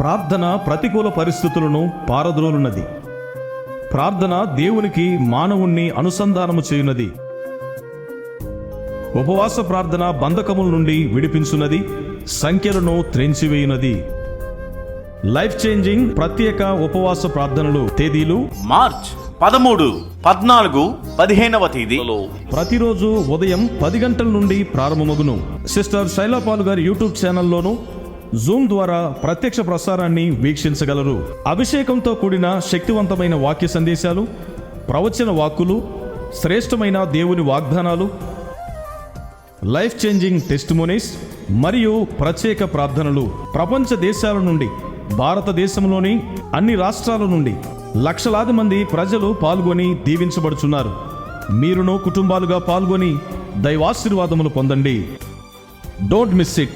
ప్రార్థన ప్రతికూల పరిస్థితులను పారద్రోలున్నది. ప్రార్థన దేవునికి మానవుణ్ణి అనుసంధానము చేయున్నది. ఉపవాస ప్రార్థన బంధకముల నుండి విడిపించున్నది సంఖ్యలను త్రెంచివేయున్నది. లైఫ్ చేంజింగ్ ప్రత్యేక ఉపవాస ప్రార్థనలు తేదీలు మార్చ్ పదమూడు పద్నాలుగు పదిహేనవ తేదీలో ప్రతిరోజు ఉదయం పది గంటల నుండి ప్రారంభమగును. సిస్టర్ శైలాపాలు గారి యూట్యూబ్ ఛానల్లోను జూమ్ ద్వారా ప్రత్యక్ష ప్రసారాన్ని వీక్షించగలరు. అభిషేకంతో కూడిన శక్తివంతమైన వాక్య సందేశాలు ప్రవచన వాక్కులు శ్రేష్టమైన దేవుని వాగ్దానాలు లైఫ్ చేంజింగ్ టెస్టిమోనీస్ మరియు ప్రత్యేక ప్రార్థనలు. ప్రపంచ దేశాల నుండి భారతదేశంలోని అన్ని రాష్ట్రాల నుండి లక్షలాది మంది ప్రజలు పాల్గొని దీవించబడుచున్నారు. మీరును కుటుంబాలుగా పాల్గొని దైవాశీర్వాదములు పొందండి. Don't miss it